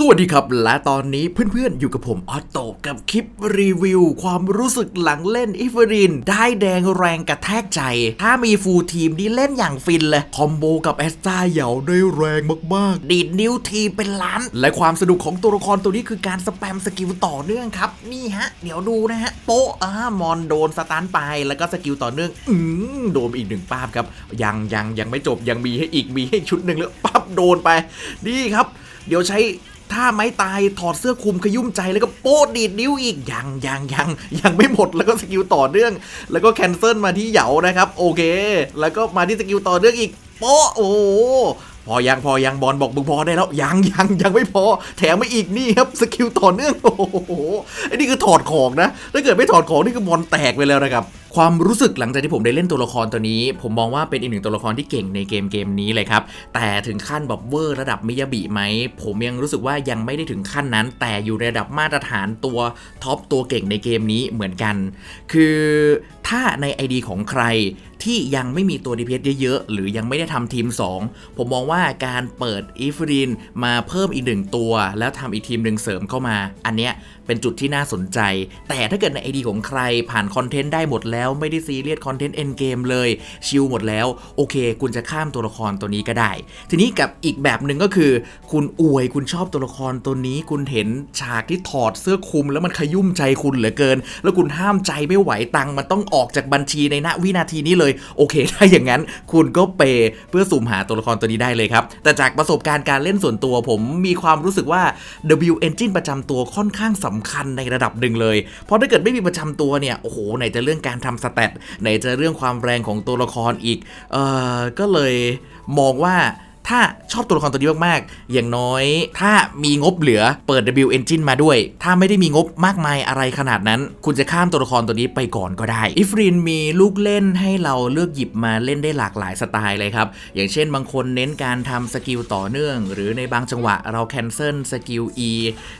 สวัสดีครับ และตอนนี้เพื่อนๆ อยู่กับผมออตโตกับคลิปรีวิว ความรู้สึกหลังเล่นอิฟริน ได้แดงแรงกระแทกใจ ถ้ามีฟูลทีมนี่เล่นอย่างฟินเลย คอมโบกับแอสตาเหยาได้แรงมากๆ ดีดนิ้วทีมเป็นล้าน และความสนุกของตัวละครตัวนี้คือการสแปมสกิลต่อเนื่องครับ นี่ฮะ เดี๋ยวดูนะฮะ โป๊ะอ่ามอนโดนสตันไป แล้วก็สกิลต่อเนื่องอืมโดนอีกหนึ่งป้าบครับยังยังยังไม่จบยังมีให้อีกมีให้ชุดหนึ่งแล้วปั๊บโดนไปนี่ครับเดี๋ยวใช้ถ้าไม้ตายถอดเสื้อคลุมขยุ่มใจแล้วก็โป๊ดดีดนิ้วอีกยังยังยังยังไม่หมดแล้วก็สกิลต่อเนื่อง แล้วก็แคนเซิลมาที่เหยานะครับ โอเค แล้วก็มาที่สกิลต่อเนื่องอีกโป๊โอ้โพอยังพอยังบอลบอกมึงพอได้แล้วยังยังยังไม่พอ แถมมาอีกนี่ครับสกิลต่อเนื่องโอ้โหไอ้นี่คือถอดของนะถ้าเกิดไม่ถอดของนี่คือบอลแตกไปแล้วนะครับ ความรู้สึกหลังจากที่ผมได้เล่นตัวละครตัวนี้ ผมมองว่าเป็นอีกหนึ่งตัวละครที่เก่งในเกมเกมนี้เลยครับ แต่ถึงขั้นแบบเวอร์ระดับมิยาบิไหม ผมยังรู้สึกว่ายังไม่ได้ถึงขั้นนั้น แต่อยู่ในระดับมาตรฐานตัวท็อปตัวเก่งในเกมนี้เหมือนกัน คือ ถ้าใน ID ของใครที่ยังไม่มีตัว DPS เยอะๆ หรือยังไม่ได้ทำทีม 2 ผมมองว่าการเปิดอีฟรินมาเพิ่มอีกหนึ่งตัว แล้วทำอีกทีมหนึ่งเสริมเข้ามา อันเนี้ยเป็นจุดที่น่าสนใจ แต่ถ้าเกิดใน ID ของใครผ่านคอนเทนต์ได้หมดแล้วไม่ได้ซีเรียสคอนเทนต์เอ็นเกมเลย ชิลหมดแล้ว โอเค คุณจะข้ามตัวละครตัวนี้ก็ได้ ทีนี้กับอีกแบบหนึ่งก็คือ คุณอวยคุณชอบตัวละครตัวนี้ คุณเห็นฉากที่ถอดเสื้อคลุม แล้วมันขยุ่มใจคุณเหลือเกิน แล้วคุณห้ามใจไม่ไหวตังมันต้องออกจากบัญชีในณวินาทีนี้เลย โอเค ถ้าอย่างนั้นคุณก็เปเพื่อสุ่มหาตัวละครตัวนี้ได้เลยครับ แต่จากประสบการณ์การเล่นส่วนตัวผมมีความรู้สึกว่า W Engine ประจำตัวค่อนข้างสำคัญในระดับหนึ่งเลย เพราะถ้าเกิดไม่มีประจำตัวเนี่ย โอ้โห ไหนจะเรื่องการทำสเตตไหนจะเรื่องความแรงของตัวละครอีก เออก็เลยมองว่า ถ้าชอบตัวละครตัวนี้มากๆ อย่างน้อย ถ้ามีงบเหลือเปิด W Engine มาด้วย ถ้าไม่ได้มีงบมากมายอะไรขนาดนั้น คุณจะข้ามตัวละครตัวนี้ไปก่อนก็ได้อิฟรินมีลูกเล่นให้เราเลือกหยิบมาเล่นได้หลากหลายสไตล์เลยครับ อย่างเช่นบางคนเน้นการทำสกิลต่อเนื่อง หรือในบางจังหวะเราแคนเซิลสกิล E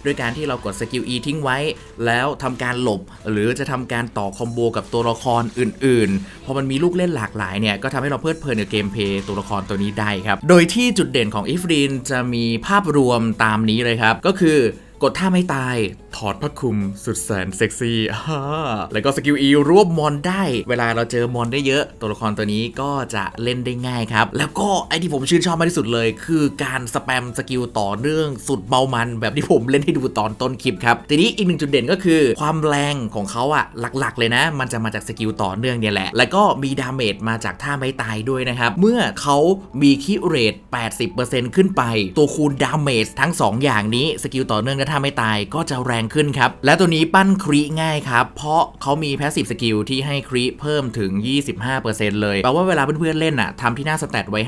ด้วยการที่เรากดสกิล E ทิ้งไว้ แล้วทำการหลบ หรือจะทำการต่อคอมโบกับตัวละครอื่น ๆ พอมันมีลูกเล่นหลากหลายเนี่ยก็ทำให้เราเพลิดเพลินกับเกมเพลย์ตัวละครตัวนี้ได้ครับ โดยที่จุดเด่นของอิฟรีนจะมีภาพรวมตามนี้เลยครับ ก็คือกดท่าไม่ตาย ถอดผ้าคลุมสุดแสนเซ็กซี่อ่าแล้วก็สกิล E รวบมอนได้ เวลาเราเจอมอนได้เยอะ ตัวละครตัวนี้ก็จะเล่นได้ง่ายครับ แล้วก็ไอที่ผมชื่นชอบมากที่สุดเลย คือการสแปมสกิลต่อเนื่องสุดเบามันแบบที่ผมเล่นให้ดูตอนต้นคลิปครับ ทีนี้อีกหนึ่งจุดเด่นก็คือ ความแรงของเขาอะหลักๆ เลยนะ มันจะมาจากสกิลต่อเนื่องเนี่ยแหละ แล้วก็มีดาเมจมาจากท่าไม้ตายด้วยนะครับ เมื่อเขามีคิเรท80%ขึ้นไป ตัวคูณดาเมจทั้ง 2 อย่างนี้สกิลต่อเนื่องและท่าไม้ตายก็จะแรงขึ้นครับ และตัวนี้ปั้นครีง่ายครับ เพราะเขามีแพสซีฟสกิลที่ให้ครีเพิ่มถึง 25%เลยแปลว่าเวลาเพื่อนๆเล่นอะทำที่หน้าสแตทไว้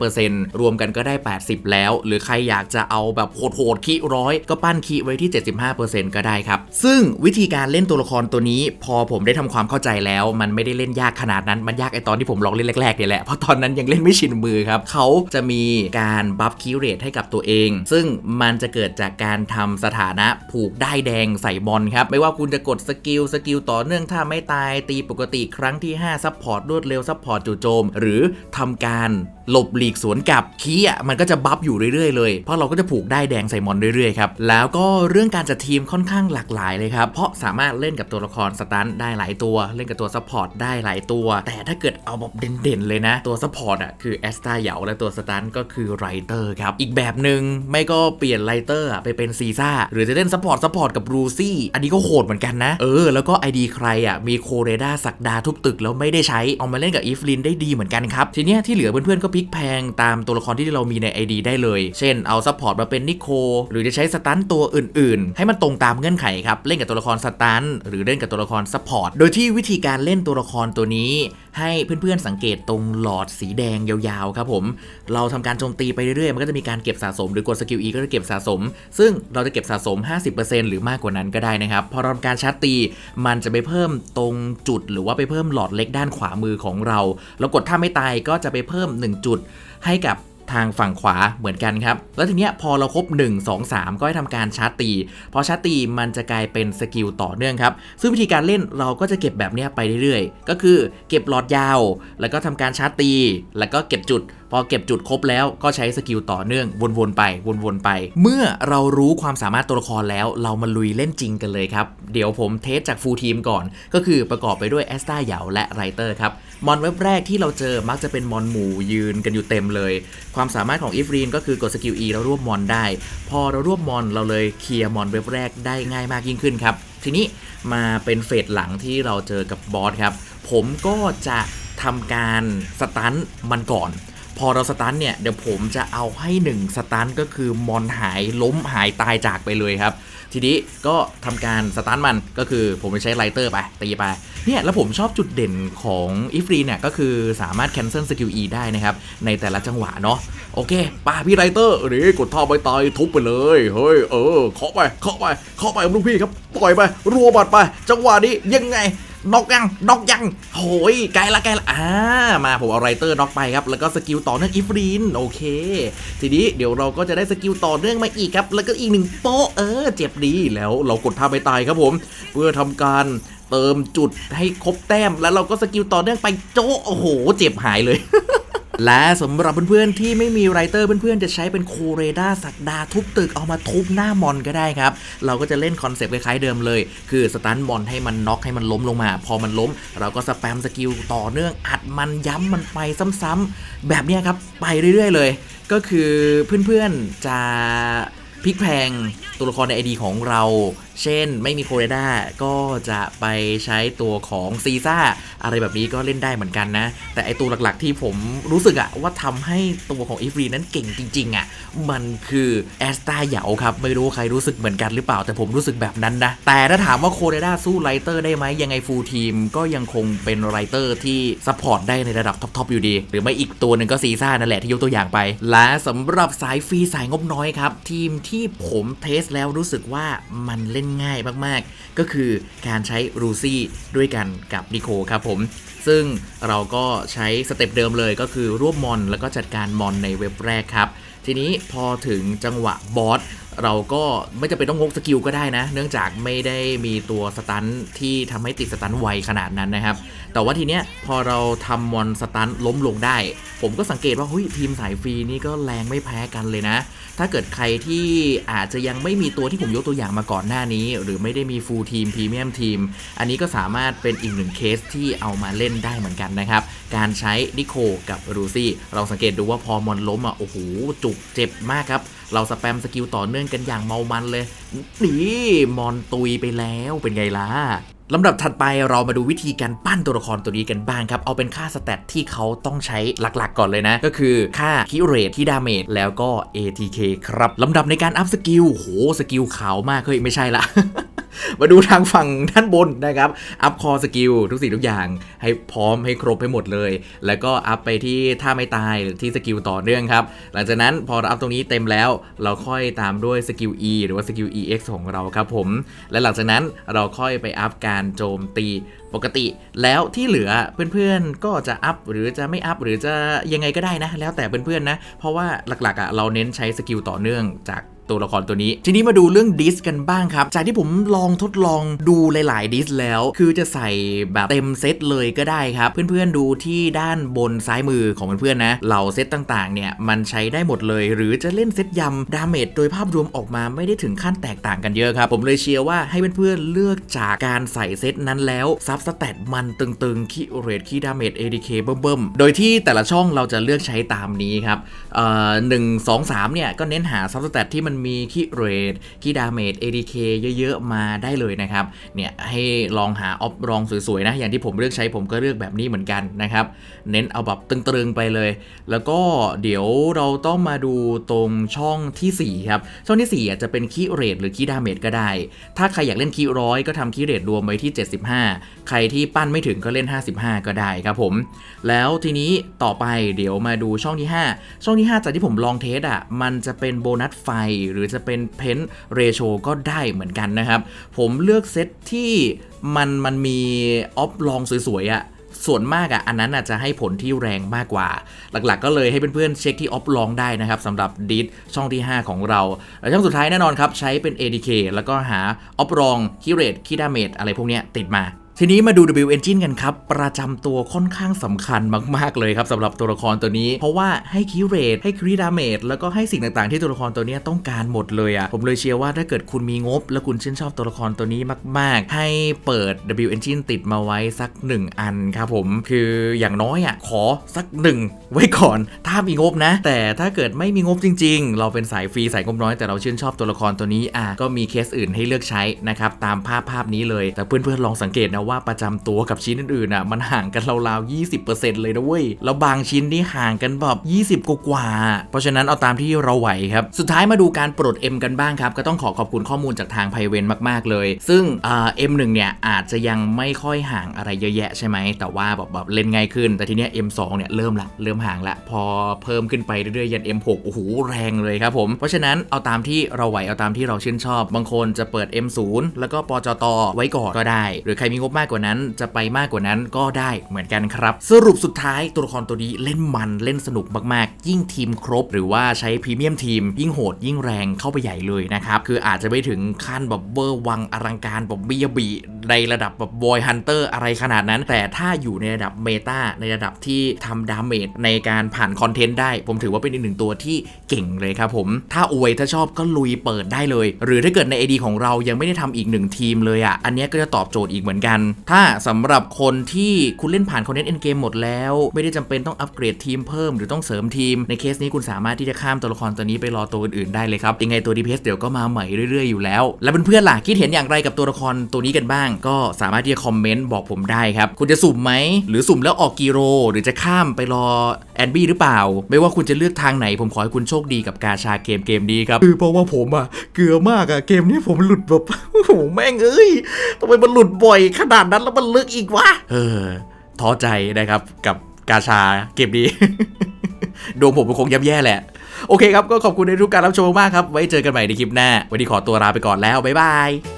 55%รวมกันก็ได้ 80 แล้ว หรือใครอยากจะเอาแบบโหดๆคีร้อยก็ปั้นคีไว้ที่ 75%ก็ได้ครับ ซึ่งวิธีการเล่นตัวละครตัวนี้ พอผมได้ทำความเข้าใจแล้ว มันไม่ได้เล่นยากขนาดนั้นมันยากไอตอนที่ผมลองเล่นแรกๆเนี่ยแหละเพราะตอนนั้นยังเล่นไม่ชินมือครับเขาจะมีการบัฟคีเรทให้กับตัวเอง ซึ่งมันจะเกิดจากการทำสถานะผูกได้แดงใส่บอลครับ ไม่ว่าคุณจะกดสกิลสกิลต่อเนื่องถ้าไม่ตายตีปกติครั้งที่5ซัพพอร์ตรวดเร็วซัพพอร์ตจู่โจม หรือทำการหลบหลีกสวนกลับคีอะมันก็จะบัฟอยู่เรื่อยๆเลยเพราะเราก็จะผูกได้แดงใส่มอนเรื่อยๆครับแล้วก็เรื่องการจัดทีมค่อนข้างหลากหลายเลยครับเพราะสามารถเล่นกับตัวละครสตันได้หลายตัว เล่นกับตัวซัพพอร์ตได้หลายตัว แต่ถ้าเกิดเอาแบบเด่นๆเลยนะตัวซัพพอร์ตอะคือแอสตาเหยาและตัวสตันก็คือไรเตอร์ครับอีกแบบหนึ่งไม่ก็เปลี่ยนไรเตอร์ไปเป็นซีซ่าหรือจะเล่นซัพพอร์ตซัพพอร์ตกับรูซี่อันนี้ก็โหดเหมือนกันนะเออแล้วก็ ID ใครอะมีโคเรดาสักดาทุบตึกแล้วไม่ได้ใช้เอามาเล่นกับอีฟลินได้ดีเหมือนกันครับทีเนี้ยที่เหลือเพื่อนๆก็พลิกแพงตามตัวละครที่เรามีใน ID ได้เลย เช่นเอาซัพพอร์ตมาเป็นนิโคหรือจะใช้สตันตัวอื่นๆ ให้มันตรงตามเงื่อนไขครับ เล่นกับตัวละครสตันหรือเล่นกับตัวละครซัพพอร์ตโดยที่วิธีการเล่นตัวละครตัวนี้ ให้เพื่อนๆสังเกตตรงหลอดสีแดงยาวๆครับผม เราทำการโจมตีไปเรื่อยๆ มันก็จะมีการเก็บสะสม หรือกดสกิล E ก็จะเก็บสะสม ซึ่งเราจะเก็บสะสม 50%หรือมากกว่านั้นก็ได้นะครับ พอเราทำการชาร์จตี มันจะไปเพิ่มตรงจุด หรือว่าไปเพิ่มหลอดเล็กด้านขวามือของเรา เรากดถ้าไม่ตายก็จะไปเพิ่ม 1 จุดให้กับ ทางฝั่งขวาเหมือนกันครับ แล้วทีเนี้ยพอเราครบ 1 2 3 ก็ให้ทำการชาร์จตี พอชาร์จตีมันจะกลายเป็นสกิลต่อเนื่องครับ ซึ่งวิธีการเล่นเราก็จะเก็บแบบเนี้ยไปเรื่อยๆ ก็คือเก็บหลอดยาว แล้วก็ทำการชาร์จตี แล้วก็เก็บจุด อเก็บจุดครบแล้วก็ใช้สกิลต่อเนื่องวนๆไปวนๆไป เมื่อเรารู้ความสามารถตัวละครแล้วเรามาลุยเล่นจริงกันเลยครับ เดี๋ยวผมเทสจากฟูลทีมก่อน ก็คือประกอบไปด้วยแอสตาเหยาและไรเตอร์ครับ มอนเว็บแรกที่เราเจอมักจะเป็นมอนหมู่ยืนกันอยู่เต็มเลย ความสามารถของอีฟรีนก็คือกดสกิล E แล้วรวบมอนได้ พอเรารวบมอนเราเลยเคลียร์มอนเว็บแรกได้ง่ายมากยิ่งขึ้นครับ ทีนี้มาเป็นเฟสหลังที่เราเจอกับบอสครับ ผมก็จะทำการสตันมันก่อน พอเราสตันเนี่ยเดี๋ยวผมจะเอาให้ 1 สตันก็คือมอนหายล้มหายตายจากไปเลยครับ ทีนี้ก็ทำการสตันมันก็คือผมจะใช้ไลเตอร์ไปตีไปเนี่ยแล้วผมชอบจุดเด่นของอีฟรีเนี่ยก็คือสามารถ cancel skill E ได้นะครับในแต่ละจังหวะเนาะโอเคป่าพี่ไรเตอร์หรือกดท่อใบตายทุบไปเลยเฮ้ยเออเคาะไปเคาะไปเคาะไปลูกพี่ครับต่อยไปรัวบัดไป จังหวะนี้ยังไง นอกยังนอกยังโหยไกลละไกลละอ่ามาผมเอาไรเตอร์น็อกไปครับ แล้วก็สกิลต่อเนื่องอีฟรีนโอเค ทีนี้เดี๋ยวเราก็จะได้สกิลต่อเนื่องมาอีกครับ แล้วก็อีกหนึ่งโป๊ะเออ เจ็บดีแล้วเรากดท่าไปตายครับผม เพื่อทำการเติมจุดให้ครบแต้ม แล้วเราก็สกิลต่อเนื่องไปโจ๊ะโอ้โห เจ็บหายเลย และสำหรับเพื่อนๆที่ไม่มีไรเตอร์เพื่อนๆจะใช้เป็นโคเรดาสักดาทุบตึกเอามาทุบหน้ามอนก็ได้ครับ เราก็จะเล่นคอนเซปต์คล้ายๆเดิมเลย คือสตันมอนให้มันน็อกให้มันล้มลงมา พอมันล้ม เราก็สแปมสกิลต่อเนื่องอัดมันย้ำมันไปซ้ำๆแบบนี้ครับไปเรื่อยๆเลย ก็คือเพื่อนๆจะพลิกแพงตัวละครในไอดีของเรา เช่นไม่มีโคเรดาก็จะไปใช้ตัวของซีซ่าอะไรแบบนี้ก็เล่นได้เหมือนกันนะ แต่ไอตัวหลักๆที่ผมรู้สึกอะว่าทำให้ตัวของอีฟรีนั้นเก่งจริงๆอะมันคือแอสตาเหยาครับ ไม่รู้ใครรู้สึกเหมือนกันหรือเปล่า แต่ผมรู้สึกแบบนั้นนะ แต่ถ้าถามว่าโคเรดาสู้ไรเตอร์ได้ไหมยังไงฟูลทีมก็ยังคงเป็นไรเตอร์ที่ซัพพอร์ตได้ในระดับท็อปๆอยู่ดี หรือไม่อีกตัวหนึ่งก็ซีซ่านั่นแหละที่ยกตัวอย่างไป และสำหรับสายฟรีสายงบน้อยครับทีมที่ผมเทสแล้วรู้สึกว่ามันเล่นง่ายมากๆ ก็คือการใช้รูซี่ด้วยกันกับนิโคครับผม ซึ่งเราก็ใช้สเต็ปเดิมเลยก็คือรวบมอนแล้วก็จัดการมอนในเว็บแรกครับ ทีนี้พอถึงจังหวะบอส เราก็ไม่จำเป็นต้องงกสกิลก็ได้นะ เนื่องจากไม่ได้มีตัวสตันที่ทำให้ติดสตันไวขนาดนั้นนะครับ แต่ว่าทีเนี้ยพอเราทำมอนสตันล้มลงได้ ผมก็สังเกตว่าเฮ้ยทีมสายฟรีนี่ก็แรงไม่แพ้กันเลยนะ ถ้าเกิดใครที่อาจจะยังไม่มีตัวที่ผมยกตัวอย่างมาก่อนหน้านี้ หรือไม่ได้มีฟูลทีมพรีเมียมทีม อันนี้ก็สามารถเป็นอีกหนึ่งเคสที่เอามาเล่นได้เหมือนกันนะครับ การใช้นิโคกับรูซี่เราสังเกตดูว่าพอมอนล้มอะโอ้โหจุกเจ็บมากครับเราสแปมสกิลต่อเนื่องกันอย่างเมามันเลย นี่ มอนตุยไปแล้วเป็นไงล่ะ ลำดับถัดไปเรามาดูวิธีการปั้นตัวละครตัวนี้กันบ้างครับ เอาเป็นค่าสแตทที่เขาต้องใช้หลักๆ ก่อนเลยนะ ก็คือค่าคิเรทที่ดาเมจแล้วก็ ATK ครับ ลำดับในการอัพสกิลโหสกิลขาวมากเฮ้ยไม่ใช่ละมาดูทางฝั่งด้านบนนะครับ อัพคอสกิลทุกสิ่งทุกอย่าง ให้พร้อมให้ครบให้หมดเลย แล้วก็อัพไปที่ท่าไม่ตายหรือที่สกิลต่อเนื่องครับ หลังจากนั้นพอเราอัพตรงนี้เต็มแล้ว เราค่อยตามด้วยสกิล E หรือว่าสกิล EX ของเราครับผม และหลังจากนั้นเราค่อยไปอัพการโจมตีปกติ แล้วที่เหลือเพื่อนๆก็จะอัพหรือจะไม่อัพหรือจะยังไงก็ได้นะ แล้วแต่เพื่อนๆนะ เพราะว่าหลักๆอะเราเน้นใช้สกิลต่อเนื่องจาก ตัวละครตัวนี้ ทีนี้มาดูเรื่องดิสกันบ้างครับ จากที่ผมลองทดลองดูหลาย ๆ ดิสแล้ว คือจะใส่แบบเต็มเซตเลยก็ได้ครับ เพื่อน ๆ ดูที่ด้านบนซ้ายมือของเพื่อน ๆ นะ เหล่าเซตต่าง ๆ เนี่ย มันใช้ได้หมดเลย หรือจะเล่นเซตยำดาเมจโดยภาพรวมออกมาไม่ได้ถึงขั้นแตกต่างกันเยอะครับ ผมเลยเชียร์ว่าให้เพื่อน ๆ เลือกจากการใส่เซตนั้นแล้วซับสแตทมันตึง ๆ คีเรทคีดาเมจ ADK เบิ่มๆ โดยที่แต่ละช่องเราจะเลือกใช้ตามนี้ครับเอ่อหนึ่งสองสามเนี่ยก็เน้นหาซับสแตทที่มันมีคีเรทคีดาเมจ ADK เยอะๆ มาได้เลยนะครับ เนี่ยให้ลองหาออฟรองสวยๆนะ อย่างที่ผมเลือกใช้ผมก็เลือกแบบนี้เหมือนกันนะครับ เน้นเอาแบบตึงๆไปเลย แล้วก็เดี๋ยวเราต้องมาดูตรงช่องทีสี่ 4 ครับ ช่องที่ 4 อาจจะเป็นคีเรทหรือคีดาเมจก็ได้ ถ้าใครอยากเล่นคีร้อยก็ทำคีเรทรวมไว้ที่ 75 ใครที่ปั้นไม่ถึงก็เล่น 55 ก็ได้ครับผม แล้วทีนี้ต่อไปเดี๋ยวมาดูช่องที่ 5 ช่องที่ 5 จากที่ผมลองเทสอะมันจะเป็นโบนัสไฟหรือจะเป็นเพนเรโชก็ได้เหมือนกันนะครับ ผมเลือกเซตที่มันมันมีออฟลองสวยๆอะส่วนมากอะอันนั้นอาจจะให้ผลที่แรงมากกว่า หลักๆ ก็เลยให้เพื่อนๆเช็คที่ออฟลองได้นะครับสำหรับดิสช่องที่ 5 ของเรา แล้วช่องสุดท้ายแน่นอนครับ ใช้เป็น ADK แล้วก็หาออฟลองคิเรตคิดาเมจอะไรพวกนี้ติดมา ทีนี้มาดู W Engine กันครับ ประจำตัวค่อนข้างสำคัญมาก ๆ เลยครับสำหรับตัวละครตัวนี้ เพราะว่าให้คีเรทให้ครีดาเมจแล้วก็ให้สิ่งต่างๆ ที่ตัวละครตัวนี้ต้องการหมดเลยอะ่ะผมเลยเชียร์ว่าถ้าเกิดคุณมีงบ และคุณชื่นชอบตัวละครตัวนี้มาก ๆ ให้เปิด W Engine ติดมาไว้สัก 1 อันครับผมคืออย่างน้อยอะ่ะขอสักหนึ่งไว้ก่อนถ้ามีงบนะ แต่ถ้าเกิดไม่มีงบจริง ๆ เราเป็นสายฟรีสายงบน้อยแต่เราชื่นชอบตัวละครตัวนี้อะก็มีเคสอื่นให้เลือกใช้นะครับตามภาพภาพนี้เลย แต่เพื่อนๆลองสังเกตนะว่าประจำตัวกับชิ้นอื่นๆอะมันห่างกันราวๆ20%เลยนะเว้ยแล้วบางชิ้นนี่ห่างกันแบบ20กว่าเพราะฉะนั้นเอาตามที่เราไหวครับสุดท้ายมาดูการปลด M กันบ้างครับก็ต้องขอขอบคุณข้อมูลจากทางไพเวนมากๆเลย ซึ่งเอ่อ M1 เนี่ยอาจจะยังไม่ค่อยห่างอะไรเยอะแยะใช่ไหมแต่ว่าแบบแบบเล่นง่ายขึ้น แต่ทีเนี้ย M2 เนี่ยเริ่มละเริ่มห่างละพอเพิ่มขึ้นไปเรื่อยๆยัน M6 โอ้โหแรงเลยครับผมเพราะฉะนั้นเอาตามที่เราไหวเอาตามที่เราชื่นชอบ บางคนจะเปิด M0 แล้วก็ปจตไว้ก่อนก็ได้ หรือใครมีงบมากกว่านั้น จะไปมากกว่านั้นก็ได้เหมือนกันครับ สรุปสุดท้ายตัวละครตัวนี้เล่นมันเล่นสนุกมากๆ ยิ่งทีมครบ หรือว่าใช้พรีเมียมทีม ยิ่งโหดยิ่งแรงเข้าไปใหญ่เลยนะครับ คืออาจจะไม่ถึงขั้นแบบเวอร์วังอลังการแบบบียบีในระดับแบบบอยฮันเตอร์อะไรขนาดนั้น แต่ถ้าอยู่ในระดับเมตาในระดับที่ทำดาเมจในการผ่านคอนเทนต์ได้ ผมถือว่าเป็นอีกหนึ่งตัวที่เก่งเลยครับผม ถ้าอวยถ้าชอบก็ลุยเปิดได้เลย หรือถ้าเกิดใน AD ของเรายังไม่ได้ทำอีกหนึ่งทีมเลยอะอันนี้ก็จะตอบโจทย์อีกเหมือนกันถ้าสำหรับคนที่คุณเล่นผ่านคอนเทนต์เอ็นเกมหมดแล้ว ไม่ได้จำเป็นต้องอัปเกรดทีมเพิ่มหรือต้องเสริมทีมในเคสนี้คุณสามารถที่จะข้ามตัวละครตัวนี้ไปรอตัวอื่นๆได้เลยครับยังไงตัว DPS เดี๋ยวก็มาใหม่เรื่อยๆอยู่แล้ว แล้วเพื่อนๆล่ะคิดเห็นอย่างไรกับตัวละครตัวนี้กันบ้าง ก็สามารถที่จะคอมเมนต์บอกผมได้ครับคุณจะสุ่มไหมหรือสุ่มแล้วออกกิโลหรือจะข้ามไปรอแอนบี้หรือเปล่า ไม่ว่าคุณจะเลือกทางไหน ผมขอให้คุณโชคดีกับกาชาเกมเกมนี้ครับคือเพราะว่าผมอะเกลือมากอะเกมนี้ผมหลุดแบบโอ้โหแม่งเอ้ยทำไมมันหลุดบ่อยขนาดนั้นแล้วมันลึกอีกวะเออท้อใจนะครับกับกาชาเก็บดีดวงผมมันคงย่ำแย่แหละ โอเคครับ ก็ขอบคุณในทุกการรับชมมากครับ ไว้เจอกันใหม่ในคลิปหน้า วันนี้ขอตัวลาไปก่อนแล้ว บ๊ายบาย